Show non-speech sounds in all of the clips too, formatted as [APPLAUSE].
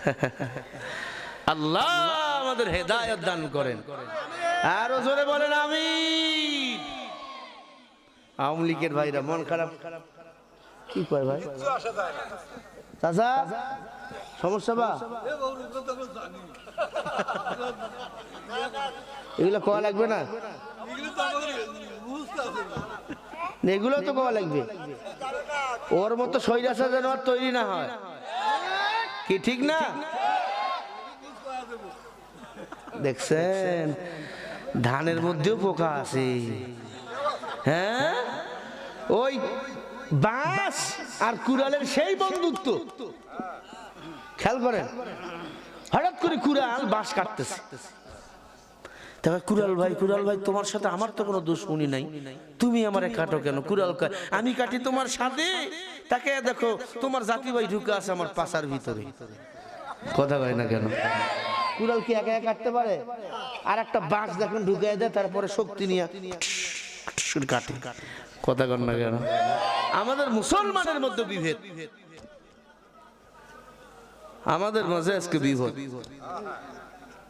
[LAUGHS] আল্লাহ আমাদের হেদায়ত দান করেন। আরও জোরে বলেন আমি আওয়ামী লীগের ভাইরা মন খারাপ। কি কয় ভাই? চাচা সমস্যা বা? এগুলো কয়া লাগবে না? এগুলো তো কয়া লাগবে। ওর মতো সৈরাসা যেন আর তৈরি না হয়। কি ঠিক না? দেখছেন? ধানের মধ্যেও পোকা আছে। হ্যাঁ? ওই বাঁশ আর কুড়ালের সেই বন্ধুত্ব। খেয়াল করেন? হঠাৎ করে কুড়াল বাঁশ কাটতেছে। তবে কুড়াল ভাই কুড়াল ভাই, তোমার সাথে আমার তো কোনো দুশ্মনী নাই। তুমি আমারে কাটো কেন? কয় আমি কাটি তোমার সাথে। তাকে দেখো, তোমার জাতি ভাই ঢুকে আছে আমার পাশার ভিতরে। কথা কয় না কেন? কুড়াল কি একা একা কাটতে পারে? আর একটা বাঁশ দেখুন ঢুকে দেয়, তারপরে শক্তি নিয়ে কাটে। কথা কন না কেন? আমাদের মুসলমানের মধ্যে বিভেদ। আমাদের মাঝে আজকে বিভেদ।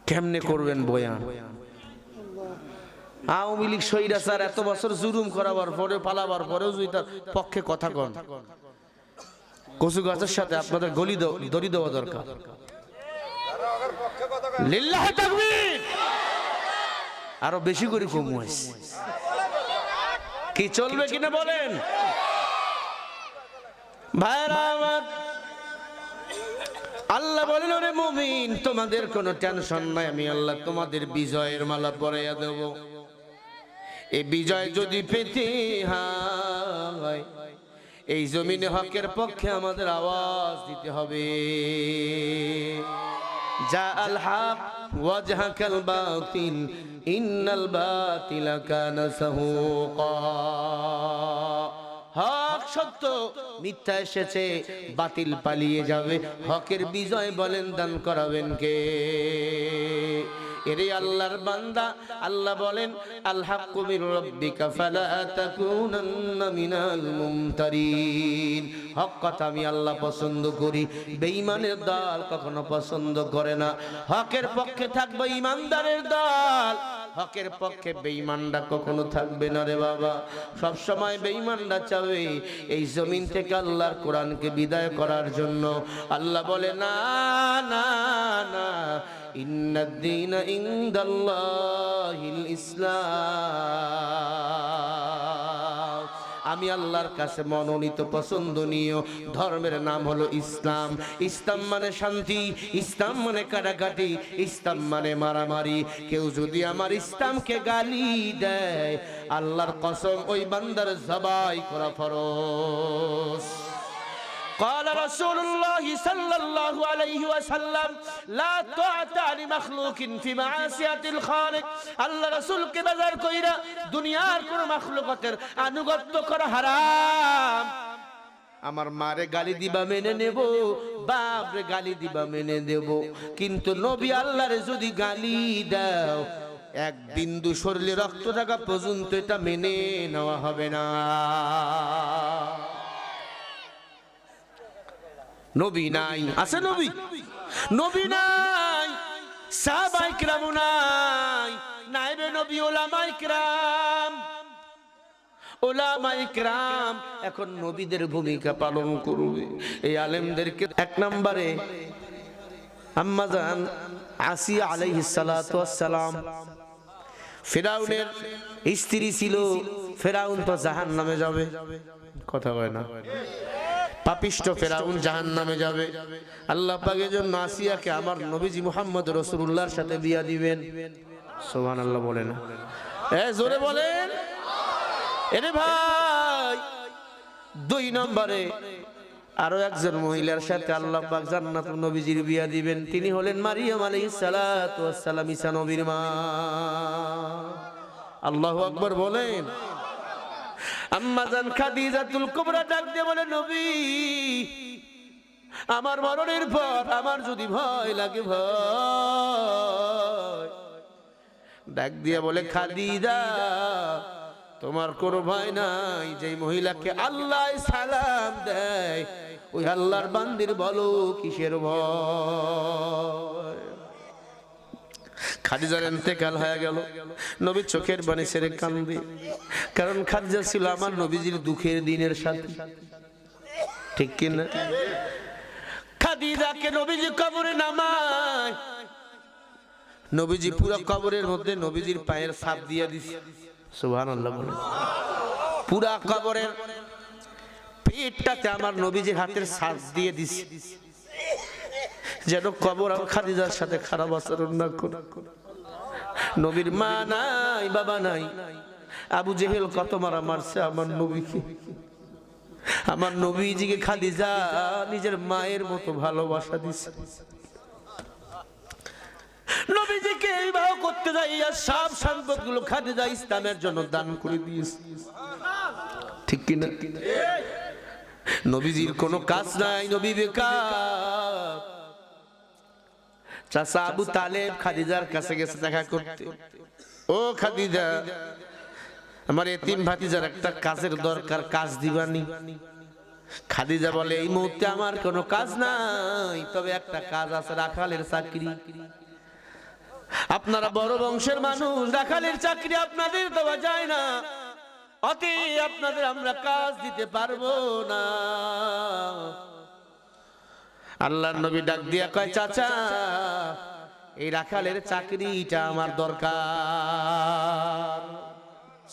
কেমনে করবেন বয়ান? আওয়ামী লীগ সৈরাচার এত বছর জুলুম করাবার পরে পালাবার পরেও যদি তার পক্ষে কথা কন। কচু গাছের সাথে আপনাদের গলি দড়ি দেওয়া দরকার। আরও বেশি করে কমু কি চলবে কিনা বলেন? ভাইরা আমার, আল্লাহ বলেন, ওরে মুমিন, তোমাদের কোনো টেনশন নাই, আমি আল্লাহ তোমাদের বিজয়ের মালা পরাইয়া দেব। এই বিজয় যদি পেতে হয়, এই জমিনে হকের পক্ষে আমাদের আওয়াজ দিতে হবে। যা ইন্নাল মিথ্যা এসেছে, বাতিল পালিয়ে যাবে। হকের বিজয় বলেন, দান করাবেন কে? এরে আল্লাহর বান্দা, আল্লাহ বলেন আল হাক্কু মির রাব্বিকা ফালা তাকুনান্না মিনাল মুমতারিন। হক কথা আমি আল্লাহ পছন্দ করি। বেঈমানের দল কখনো পছন্দ করে না। হকের পক্ষে থাকবে ইমানদারের দল। হকের পক্ষে বেঈমানরা কখনো থাকবে না রে বাবা। সব সময় বেঈমানরা চাবে এই জমিন থেকে আল্লাহর কোরআনকে বিদায় করার জন্য। আল্লাহ বলে, না না না ইন্নাদ্দিন ইনদাল্লাহিল ইসলাম আমি আল্লাহর কাছে মনোনীত, পছন্দনীয় ধর্মের নাম হলো ইসলাম। ইসলাম মানে শান্তি, ইসলাম মানে কাটাকাটি ইসলাম মানে মারামারি। কেউ যদি আমার ইসলামকে গালি দেয়, আল্লাহর কসম ওই বান্দার জবাই করা ফরজ। قال رسول الله صلى الله عليه وسلم لا طاعة لمخلوق في معاصية الخالق আল্লাহ রাসূলকে বাজার কইরা দুনিয়ার কোন মাখলুকাতের আনুগত্য করা হারাম আমার মারে গালি দিবা মেনে নেব বাপরে গালি দিবা মেনে দেব কিন্তু নবী আল্লাহরে যদি গালি দাও এক বিন্দু শরীরে রক্ত থাকা পর্যন্ত এটা মেনে নেওয়া হবে না নবী নাই। আছে নবী? নবী নাই। সাহাবাই কিরাম নাই। নাইবে নবী, ওলামাই কিরাম। ওলামাই কিরাম এখন নবীদের ভূমিকা পালন করবে। এই আলেমদেরকে এক নম্বরে আম্মাজান আসিয়া আলাইহিস সালাতু ওয়াসসালাম, ফেরাউনের স্ত্রী ছিল, ফেরাউন তো জাহান যাবে। কথা কয় না? পাপিষ্ট ফেরাউন জাহান নামে যাবে। আল্লাহ পাকের জন্য আসিয়াকে আমার নবীজি মুহাম্মদ রসুল্লাহর সাথে বিয়া দিবেন। সোহান আল্লাহ বলে না জোরে বলেন। এরে ভাই, দুই নম্বরে আরও একজন মহিলার সাথে আল্লাহ পাক জান্নাত নবীজির বিয়া দিবেন। তিনি হলেন মারিয়াম আলাইহিস সালাম নবীর মা। আল্লাহু আকবার বলেন। আম্মাজান খাদিজাতুল কুবরা ডাক দিয়ে বলে, নবী, আমার মরণের পর আমার যদি ভয় লাগে, ভয়। ডাক দিয়ে বলে, খাদিজা, তোমার কোনো ভয় নাই যে মহিলাকে আল্লাহ সালাম দেয়, ওই আল্লাহর বান্দির বলো কিসের ভয়? খাদিজার এতেকাল হয়ে গেল। নবী চোখের বাণী ছেড়ে কান্দে। কারণ খাদিজা ছিল আমার নবীজির দুঃখের দিনের সাথে। ঠিক কিনা খাদিজাকে নবীজি কবরে নামায়। নবীজি পুরো কবরের মধ্যে নবীজির পায়ের ছাপ দিয়ে দিছে। সুবহানাল্লাহ বলে। পুরা কবরের পেটটাতে আমার নবীজির হাতের ছাপ দিয়ে দিছে। যেন কবর আর খাদিজার সাথে খারাপ আচরণ না করে। নবীর মা নাই, বাবা নাই। আবু জেহেল কত মারা মারছে আমার নবীকে। আমার নবীজিকে খাদিজা নিজের মায়ের মতো ভালোবাসা দিছে। নবীজিকে বিবাহ করতে যাইয়া সব সম্পদ খাদিজা ইসলামের জন্য দান করে দিয়েছে। ঠিক কিনা? নবীজির কোনো কাজ নাই, নবী বেকার। চাচা আবু তালেব খাদিজার কাছে গেছে দেখা করতে। ও খাদিজা আমার এতিম ভাতিজার একটা কাজের দরকার কাজ দিবানি। খাদিজা বলে এই মুহূর্তে আমার কোনো কাজ নাই তবে একটা কাজ আছে রাখালের চাকরি। আপনারা বড় বংশের মানুষ রাখালের চাকরি আপনাদের দেওয়া যায় না। অতি আপনাদের আমরা কাজ দিতে পারব না। আল্লাহর নবী ডাক দিয়া কয়, চাচা, এই রাখালের চাকরিটা আমার দরকার।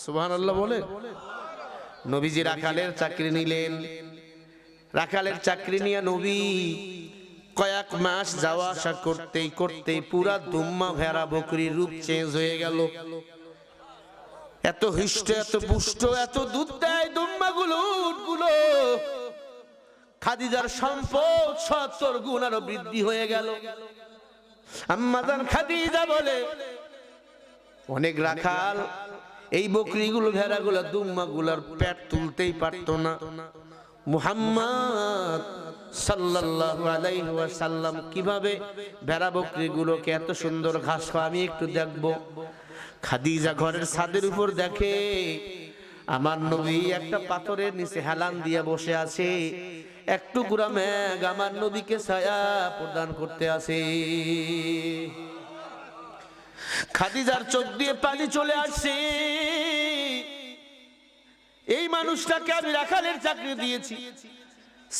সুবহান আল্লাহ বলে নবীজি রাখালের চাকরি নিলেন। রাখালের চাকরি নিয়ে নবী কয়েক মাস যাওয়া আসা করতেই করতেই পুরা দুম্মা ভেড়া বকরির রূপ চেঞ্জ হয়ে গেল। এত হৃষ্ট, এত পুষ্ট, এত দুধ দেয় দুম্মা গুলো উটগুলো। খাদিজার সম্পদ সত্তর গুণ আরও বৃদ্ধি হয়ে গেল। আম্মাজান খাদিজা বলে, অনেক রাখাল, এই বকরিগুলো, ভেড়াগুলো, দুম্মাগুলার পেট তুলতেই পারতো না। মুহাম্মদ সাল্লাল্লাহু আলাইহি ওয়াসাল্লাম কীভাবে ভেড়া বকরিগুলোকে এত সুন্দর ঘাস খাওয়া আমি একটু দেখব। খাদিজা ঘরের ছাদের উপর দেখে, আমার নবী একটা পাথরের নিচে হেলান দিয়ে বসে আছে। একটু গুড়া মেঘ আমার নবীকে ছায়া প্রদান করতে আসে। খাদিজার চোখ দিয়ে পানি চলে আসছে এই মানুষটাকে আমি রাখালের চাকরি দিয়েছি।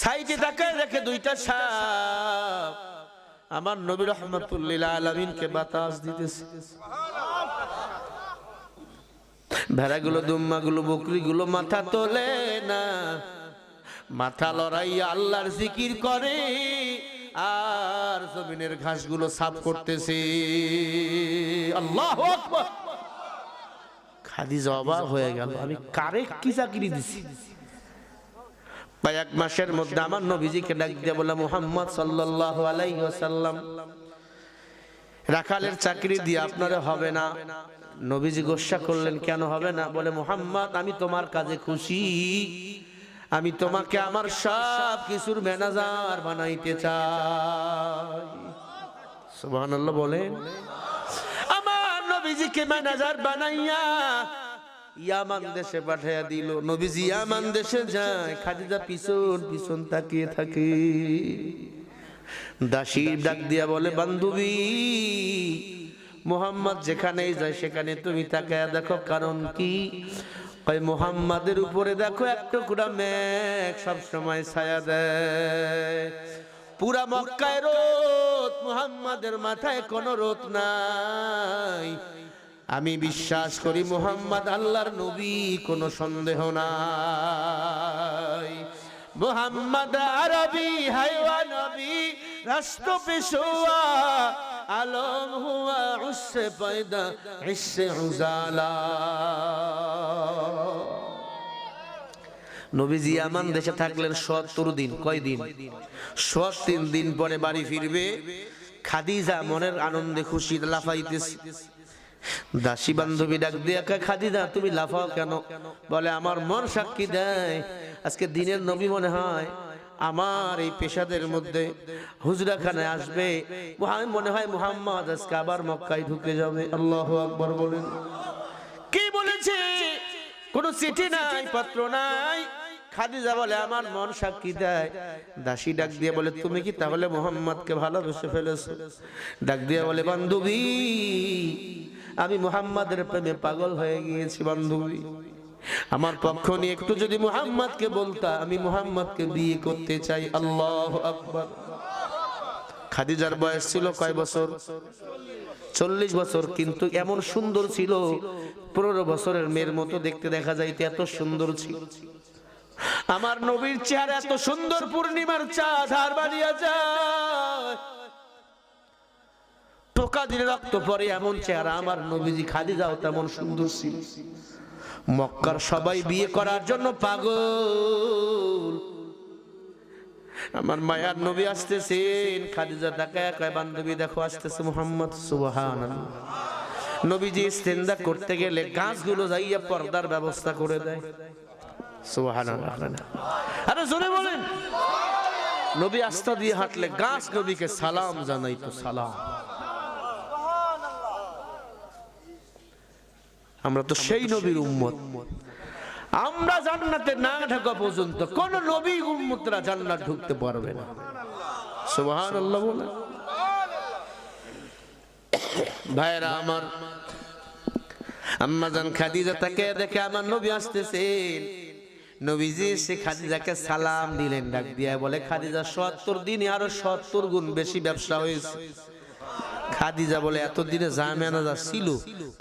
সাইডে তাকায় রেখে দুইটা সাপ। আমার নবী রহমতুল্লিল আলমিনকে বাতাস দিতেছে। ভেড়াগুলো, দুম্মাগুলো, বকরিগুলো মাথা তোলে না। মাথা লড়াইয়া আল্লাহর জিকির করে, আর জমিনের ঘাসগুলো সাফ করতেছে। আল্লাহ খাদিজা অবাক হয়ে গেল, আমি কারে কি চাকরি দিছি? কয়েক মাসের মধ্যে আমার নবীজিকে ডাক দিয়ে বলে মোহাম্মদ সাল্লাল্লাহু আলাইহি ওয়াসাল্লাম, রাখালের চাকরি দিয়ে আপনারা হবে না। নবীজি গোসা করলেন, কেন হবে না? বলে, মোহাম্মদ, আমি তোমার কাজে খুশি। আমি তোমাকে আমার সব কিছুর ম্যানেজার বানাইতে চাই। সুবহানাল্লাহ বলেন। আমার নবীজিকে ম্যানেজার বানাইয়া ইয়ামান দেশে পাঠাইয়া দিল। নবীজি ইয়ামান দেশে যায়, খাদিজা পিছন পিছন তাকিয়ে থাকে। দাসী ডাক দিয়া বলে, বান্ধবী, মোহাম্মদ যেখানেই যায় সেখানে তুমি তাকায়া দেখো, কারণ কি? ওই মোহাম্মদের উপরে দেখো এক টুকরা মেঘ সব সময় ছায়া দেয়। পুরা মক্কায় রোদ, মুহাম্মাদের মাথায় কোনো রোদ নাই। আমি বিশ্বাস করি মোহাম্মদ আল্লাহর নবী, কোনো সন্দেহ নাই। মোহাম্মদ আরবি, হাইওয়া নবী, রাষ্ট্র পেশোয়া আলম হুয়া উসে পয়দা, ইসে উজালা। নবীজি আমান দেশে থাকলেন সত্তর দিন, কয় দিন? সত্তর দিন পরে বাড়ি ফিরবে, খাদিজা মনের আনন্দে খুশি লাফাইতেছে। দাসী বান্ধবী ডাক দিয়ে খাদিজা, তুমি লাফাও কেন? বলে, আমার মন সাক্ষী দেয়, আজকে দিনের নবী মনে হয় আমার এই পেশাদের মধ্যে হুজরাখানায় আসবে। মনে হয় মুহাম্মদ আজকে আবার মক্কায় ঢুকে যাবে। আল্লাহ আকবর বলেন। কি বলেছে? কোন চিঠি নাই, পত্র নাই। খাদিজা বলে, আমার মন সাক্ষী দেয়। দাসী ডাক দিয়ে বলে, তুমি কি তাহলে মোহাম্মদকে ভালোবেসে ফেলেছো? ডাক দিয়ে বলে, বান্ধবী, আমি মোহাম্মদের প্রেমে পাগল হয়ে গিয়েছি, বান্ধবী। আমার পক্ষ নিয়ে একটু যদি মোহাম্মদকে বলতা, আমি মোহাম্মদকে বিয়ে করতে চাই, আল্লাহ আকবর। খাদিজার বয়স ছিল কয় বছর? চল্লিশ বছর, কিন্তু এমন সুন্দর ছিল, পনেরো বছরের মেয়ের মতো দেখতে দেখা যাইতে এত সুন্দর ছিল। আমার নবীর চেহারা এত সুন্দর, পূর্ণিমার চাঁদ হার বানিয়ে যায়। টোকা দিলে রক্ত পরে এমন চেহারা, আমার নবীজি খালি যাও তেমন সুন্দর ছিল। মক্কার সবাই বিয়ে করার জন্য পাগল। আমার মায়ার নবী আসতেছেন, খাদিজা তাকে একা বান্ধবী দেখো, আসতেছে মোহাম্মদ সুবহান নবীজি ইস্তেন্দা করতে গেলে গাছগুলো যাইয়া পর্দার ব্যবস্থা করে দেয়। সুবহান আরে জোরে বলেন। নবী আস্থা দিয়ে হাঁটলে গাছ নবীকে সালাম জানাইতো, সালাম। আমরা তো সেই নবীর উম্মত। আমরা জান্নাতে না ঢাকা পর্যন্ত কোন নবী উম্মতরা জান্নাত ঢুকতে পারবে না। সুবহানাল্লাহ বলে। ভাইরা আমার আম্মা জান খাদিজা তাকে দেখে আমার নবী আসতেছেন নবীজি সে খাদিজাকে সালাম দিলেন ডাক দিয়া বলে খাদিজা সত্তর দিনে আরও সত্তর গুণ বেশি ব্যবসা হয়েছে। খাদিজা বলে, এতদিনে জামিয়ানা ছিল,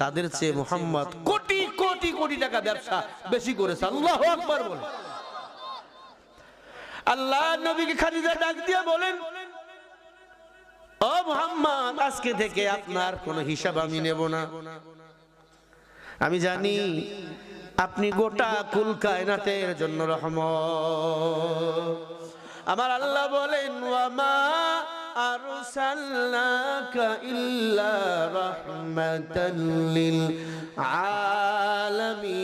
তাদের চেয়ে মোহাম্মদ কোটি কোটি কোটি টাকা ব্যবসা বেশি করেছে। আল্লাহ আকবার বলে। আল্লাহ নবীকে খাদিজা ডাক দিয়ে বলেন, ও মোহাম্মদ, আজকে থেকে আপনার কোনো হিসাব আমি নেব না। আমি জানি আপনি গোটা কুল কায়নাতের জন্য রহমত। আমার আল্লাহ বলেন ওয়ামা ইল্লা রাহমাতাল লিল আলামিন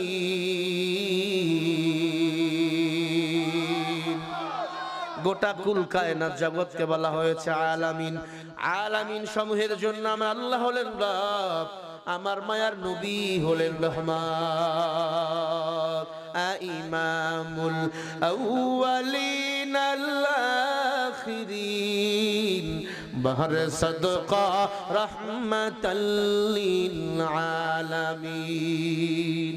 গোটা কুল কায়নাত জগৎকে বলা হয়েছে আলামিন। আলামিন সমূহের জন্য আমার আল্লাহ হলেন রব, আমার মায়ার নবী হলেন রহমান। ইমামুল আউয়ালিন আখিরিন, বহর সদকা রহমাতাল্লিল আলামিন।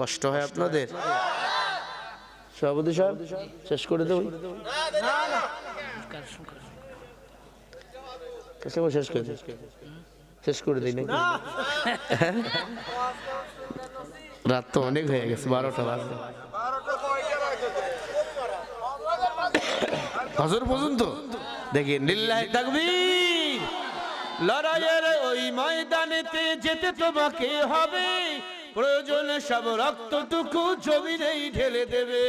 কষ্ট হয় আপনাদের? সভাপতি সাহেব, শেষ করে দেব? শেষ করে শেষ করে দিই নাকি? রাত তো অনেক হয়ে গেছে, বারোটা বাজে। হজর পর্যন্ত? দেখি নিল্লাই তাকবীর। লড়াইয়ের ওই ময়দানেতে যেতে তোমাকে হবে। প্রয়োজনে সব রক্তটুকু জমিনেই ঢেলে দেবে।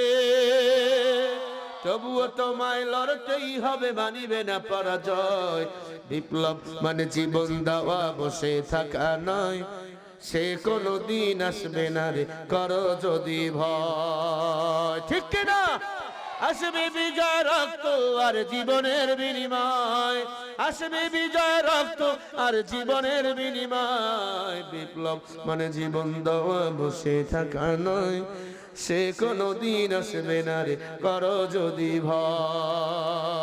তবুও তোমায় লড়তেই হবে, মানিবে না পরাজয়। বিপ্লব মানে জীবন দেওয়া, বসে থাকা নয়। সে কোনো দিন আসবে না রে, করো যদি ভয়। ঠিক কিনা? আসবে বিজয় রক্ত আর জীবনের বিনিময়। আসবে বিজয় রক্ত আর জীবনের বিনিময়। বিপ্লব মানে জীবন দেওয়া, বসে থাকা নয়। সে কোনো দিন আসবে না রে, করো যদি ভয়।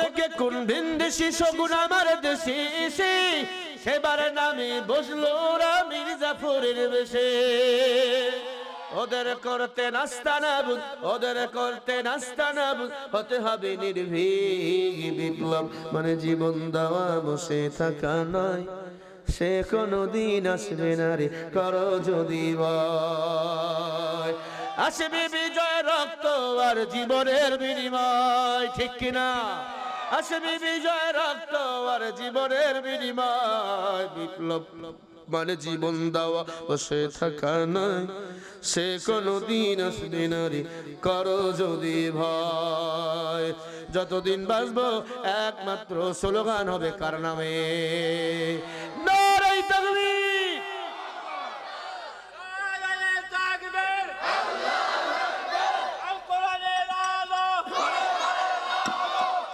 থেকে কোন ভিনদেশি শগুন আমার দেশে এসে? সেবার নামে বসল ওরা মির্জাফরের বেশে। ওদের করতে নাস্তা না বুঝ, ওদের করতে নাস্তা না বুঝ, হতে হবে নির্ভীক বিপ্লব। মানে জীবন দেওয়া বসে থাকা নয়, সে কোনো দিন আসবে না রে, করো যদি আসবে বিজয় রক্ত আর জীবনের বিনিময়, ঠিক কিনা আসবে বিজয় রক্ত আর জীবনের বিনিময়, বিপ্লব। মানে জীবন দেওয়া বসে থাকা নয় সে কোনো দিন আসবে না রে, করো যদি ভয়। যতদিন বাঁচবো, একমাত্র স্লোগান হবে কার নামে? নারায়ে তাকবীর! আল কোরআনের আলো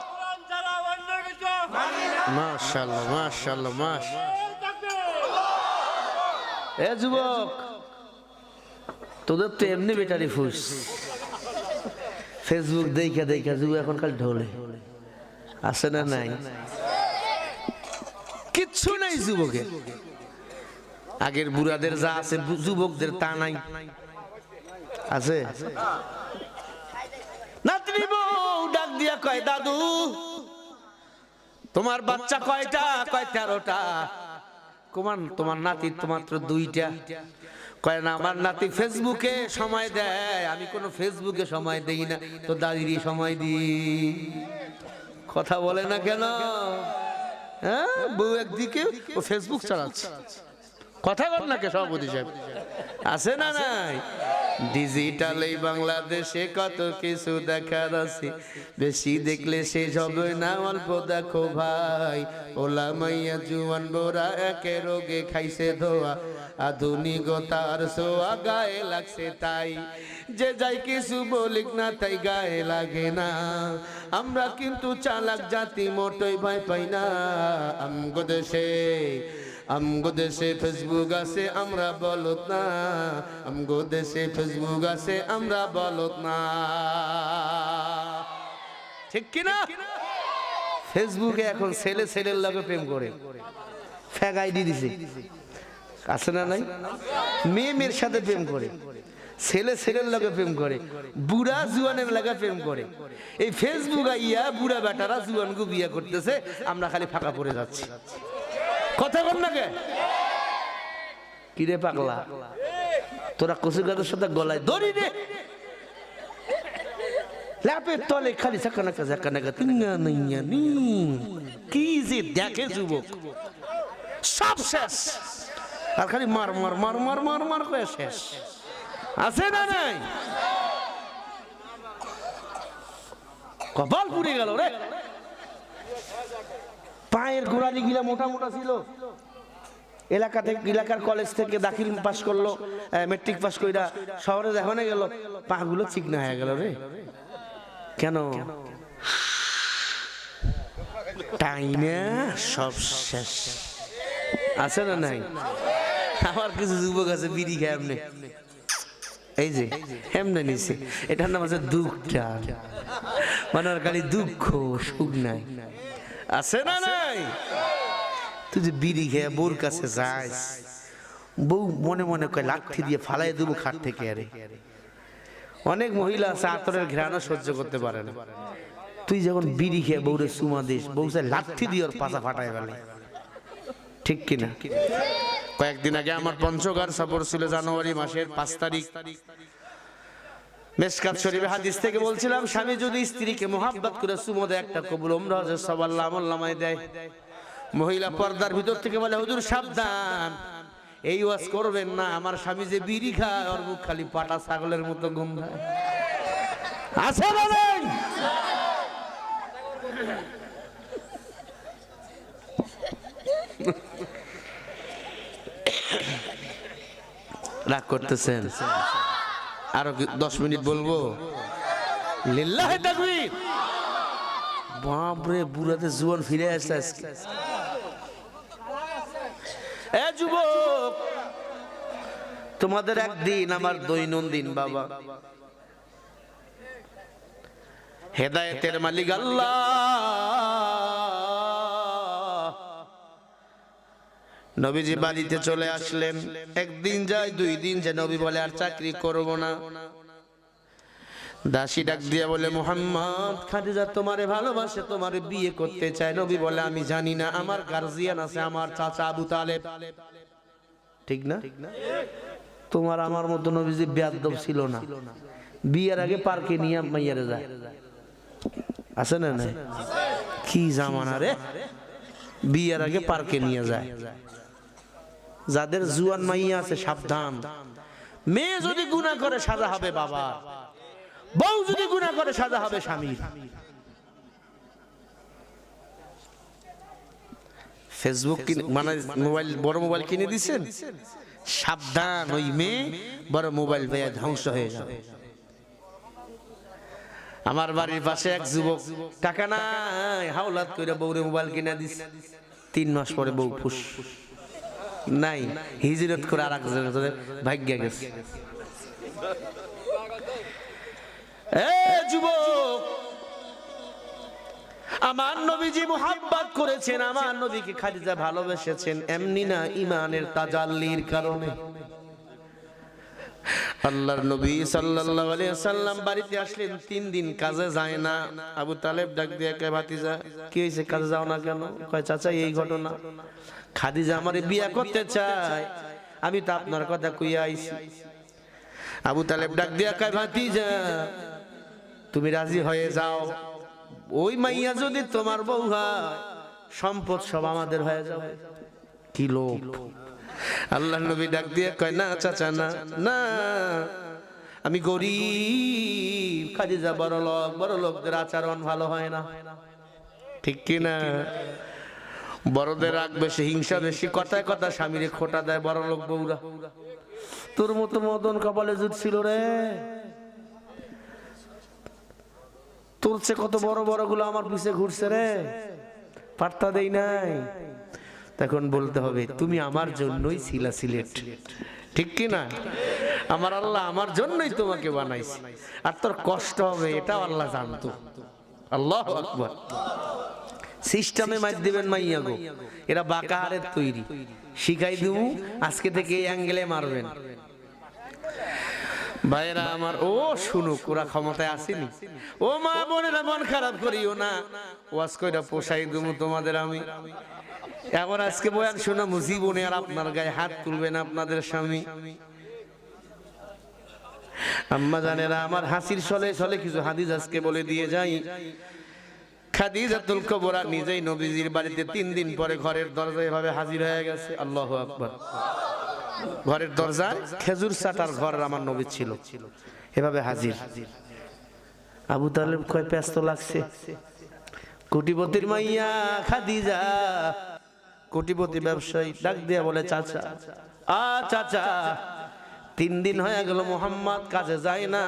কোরআন ছাড়া অন্য কিছু মাশাআল্লাহ মাশাআল্লাহ মাশ এই তাকবীর এ যুবক, তোদের তো এমনি বেটারি ফুস। ফেসবুক দেখা দেখা যুব এখন ঢোলে। আছে না নাই? কিচ্ছু নাই যুবকে। আগের বুড়াদের যা আছে, যুবকদের তা নাই। আছে? নাতনি বউ ডাক দিয়া কয়, দাদু, তোমার বাচ্চা কয়টা? কয় তেরোটা। কুমান তোমার নাতি তো মাত্র দুইটা। কয় না আমার নাতি ফেসবুকে সময় দেয়। আমি কোনো ফেসবুকে সময় দেই না। তো দাদির সময় দিই। কথা বলে না কেন? হ্যাঁ? বউ একদিকে ও ফেসবুক চালাচ্ছে। কথা বল না কে সভাপতি সাহেব। আছে না নাই? ডিজিটাল এই বাংলাদেশে কত কিছু দেখার আছে। বেশি দেখলে শেষ হবে না অল্প দেখো ভাই। ওলা মাইয়া জুয়ান বোরা একে রোগে খাইছে ধোয়া। আধুনিকতার সোয়া গায়ে লাগছে তাই। যে যাই কিছু বলিক না তাই গায়ে লাগে না। আমরা কিন্তু চালাক জাতি, মোটই ভয় পাই না। আমগো দেশে আমগো দেশে ফেসবুক আছে, আমরা বলত না। আমগো দেশে ফেসবুক আছে, আমরা বলত না। ঠিক কি না ফেসবুকে এখন ছেলে ছেলের লগে প্রেম করে। ফ্যাগ আইডি দিছে। আছে না নাই? মেয়ে মেয়ের সাথে প্রেম করে। ছেলে ছেলের লগে প্রেম করে। বুড়া জুয়ানের লাগা প্রেম করে। এই ফেসবুক আইয়া বুড়া বেটারা জুয়ানকে বিয়ে করতেছে, আমরা খালি ফাঁকা পড়ে যাচ্ছি। কথা বল না কে কিরে পাগলা? তোরা কচু গাছের সাথে গলায় দড়ি রে কপাল পুড়ে গেল রে। পায়ের গোড়ালি গিলা মোটা মোটা ছিল। এলাকা থেকে এলাকার কলেজ থেকে দাখিল পাশ করল মেট্রিক পাশ কইরা শহরে দেখানো গেল, পাগুলো চিকনা হয়ে গেল রে। কেন? টাইনা সব শেষ। আছে না নাই? আমার কিছু যুবক আছে, বিড়ি খায় এমনি। এই যে, এমনি নিছে। এটার নাম আছে দুঃখটা মানে ওর খালি দুঃখ সুখ নাই। আছে না নাই। তুই যে বিড়ি খেয়ে বউর কাছে যাস বউ মনে মনে কয় লাঠি দিয়ে ফালাই দেবো খাট থেকে আরে। অনেক মহিলা আছে আতরের ঘ্রাণও সহ্য করতে পারে না। তুই যখন বিড়ি খেয়ে বউরে সুমা দিস বউ সে লাঠি দিয়ে ওর পাশা ফাটাই ফেলে। ঠিক কিনা কয়েকদিন আগে আমার পঞ্চগড় সফর ছিল জানুয়ারি মাসের পাঁচ তারিখ। মেসকাত শরীফে হাদিস থেকে বলছিলাম স্বামী যদি স্ত্রীকে মোহাব্বত করে সুমো দেয় একটা কবুল ওমরা হজর সবাল্লাহ আমল্লামায় দেয়। মহিলা পর্দার ভিতর থেকে বলে হুজুর সাবধান। এই ওয়াজ করবেন না আমার স্বামী যে বিড়ি খায় ওর মুখ খালি পাটা ছাগলের মতো গন্ধায় আছে না নাই? রাগ করতেছেন? আরও দশ মিনিট বলব? লিল্লাহে তাকবীর। বাপরে বুড়াতে জুয়ান ফিরে আসছে আজকে। এ যুবক, তোমাদের একদিন আমার দৈনন্দিন বাবা। হেদায়েতের মালিক আল্লাহ। নবীজি বাড়িতে চলে আসলেন। একদিন যায়, দুই দিন যে নবী বলে, আর চাকরি করব না। দাসী ডাক দিয়ে বলে, মোহাম্মদ, খাদিজা তোমারে ভালোবাসে, তোমারে বিয়ে করতে চায়। নবী বলে, আমি জানি না, আমার গার্জিয়ান আছে, আমার চাচা আবু তালেব। ঠিক না? তোমার আমার মতো নবীজি বেয়াদব ছিল না। বিয়ের আগে পার্কে নিয়ে মাইয়ারে যায়। আছে না কি জামানা রে? বিয়ের আগে পার্কে নিয়ে যায়। যাদের জুয়ান মাইয়া আছে, সাবধান। মেয়ে যদি গুণা করে, সাজা হবে বাবা বউ যদি গুণা করে, সাজা হবে স্বামীর। ফেসবুক মানে মোবাইল বড় মোবাইল কিনে দিছেন? সাবধান, ওই মেয়ে বড় মোবাইল পেয়ে ধ্বংস হয়ে যাবে। আমার বাড়ির পাশে এক যুবক টাকা নাই, হাওলাত করে বউরে মোবাইল কিনে দিস। তিন মাস পরে বউ ফুস নাই। হিজরত করে আর এক জায়গায় ভাগ্য গেছে। যুবক, আমার নবীজি করেছেন, আমার নবীকে খাদিজা ভালোবেসেছেন, এমনি না ইমানের তাজাল্লির কারণে। আল্লাহর নবী সাল্লাল্লাহু আলাইহি সাল্লাম বাড়িতে আসলেন, তিন দিন কাজে যায় না। আবু তালেব ডাক দিয়ে কয় ভাতিজা, কি হয়েছে? কাজে যাও না কেন? কয়, চাচা, এই ঘটনা। খাদিজা আমারে বিয়া করতে চায়। আমি তো আপনার কথা কইয়া আইছি। আবু তালেব ডাক দিয়া কয় ভাতিজা তুমি রাজি হয়ে যাও। ওই মাইয়া যদি তোমার বউ হয় সম্পদ সব আমাদের হয়ে যাবে। কি লোক? আল্লাহ নবী ডাক দিয়ে কয় না চাচা না না। আমি গরিব। খাদিজা বড় লোক বড় লোকদের আচরণ ভালো হয় না। ঠিক কি না বড়দের রাগ বেশি, হিংসা বেশি, কথায় কথা স্বামীরে খোটা দেয় বড় লোক বউরা। তোর মতো মদন কপালে জুট ছিল রে। তোর চেয়ে কত বড় বড়গুলো আমার পিছে ঘুরছে রে। পাত্তা দেই নাই। তখন বলতে হবে, তুমি আমার জন্যই ছিলা সিলেট। ঠিক কি না? আমার আল্লাহ আমার জন্যই তোমাকে বানাইছে। আর তোর কষ্ট হবে, এটাও আল্লাহ জানতো। আল্লাহ আকবার। সিস্টেমে মার দিবেন মাইয়া গো। এরা বাঁকা হারের তৈরি। শিখাই দিব আজকে থেকে এই অ্যাঙ্গেলে মারবেন। ভাইরা আমার ও শুনুক ওরা ক্ষমতায় আসেনি। ও মা বোনেরা মন খারাপ করিও না। ওয়াজ কইরা পোষাই দুমু তোমাদের আমি। এখন আজকে বয়ান শোনা মুজিবনে আর আপনার গায়ে হাত তুলবেন আপনাদের স্বামী। আম্মা জানেরা আমার হাসির সলে সলে কিছু হাদিস আজকে বলে দিয়ে যাই। খাদিজাতুল কুবরা নিজেই নবীজির বাড়িতে তিন দিন পরে ঘরের দরজায় এভাবে হাজির হয়ে গেছে। আল্লাহ আকবার। ঘরের দরজায় খেজুর চাটার ঘর আমার নবী ছিল। এভাবে হাজির। আবু তালেব কয়, ব্যস্ত লাগছে। কোটিপতির মাইয়া খাদিজা, কোটিপতি ব্যবসায়ী ডাক দিয়া বলে, চাচা, আ চাচা, তিন দিন হয়ে গেল, মোহাম্মদ কাজে যায় না।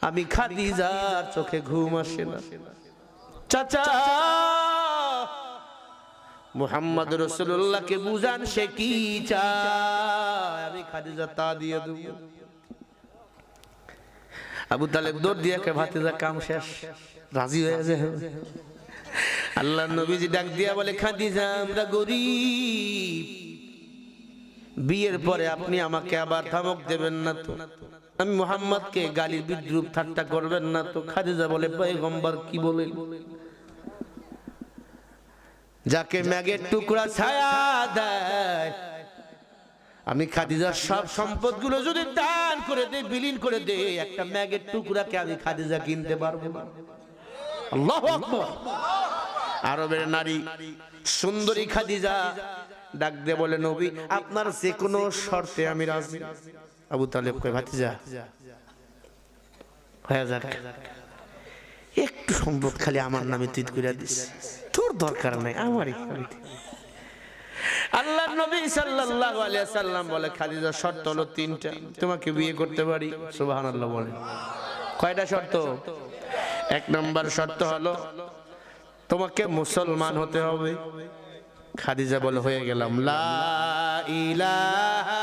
আমি খাদিজার চোখে ঘুম আসে না। চাচা! মুহাম্মদ রসুল্লাহকে বুঝান সে কি চায়? আমি খাদিজা তা দিয়ে দেব। আবু তালেব দৌড় দিয়ে কে কাম শেষ। রাজি হয়ে যায় আল্লাহ নবীজি ডাক দিয়া বলে, খাদিজা, আমরা গরিব। বিয়ের পরে আপনি আমাকে আবার ধমক দেবেন না তো? আমি মোহাম্মদকে গালি বিদ্রুপ ঠাট্টা করবেন না তো খাদিজা বলে, পয়গম্বর, কি বলেন যাকে ম্যাগের টুকরা ছায়া দেয়, আমি খাদিজার সব সম্পদগুলো যদি দান করে দে বিলীন করে দে একটা ম্যাগের টুকরাকে আমি খাদিজা কিনতে পারব না। আল্লাহু আরবের নারী, সুন্দরী খাদিজা ডাক দিয়ে বলে, নবী, আপনার যে কোনো শর্তে আমি রাজি। আবু তালেব কয়, ভাতিজা, হয়ে যাক। একটু সম্পদ খালি আমার নামে তুই করে দিস। তোর দরকার নাই, আমারই আল্লাহ নবী সাল্লাল্লাহু আলাইহি সাল্লাম বলে, খাদিজা, শর্ত হলো তিনটা। তোমাকে বিয়ে করতে পারি? সুবহানাল্লাহ বলে। কয়টা শর্ত? এক নম্বর শর্ত হলো, তোমাকে মুসলমান হতে হবে। খাদিজা বলে, হয়ে গেলাম। লা ইলাহা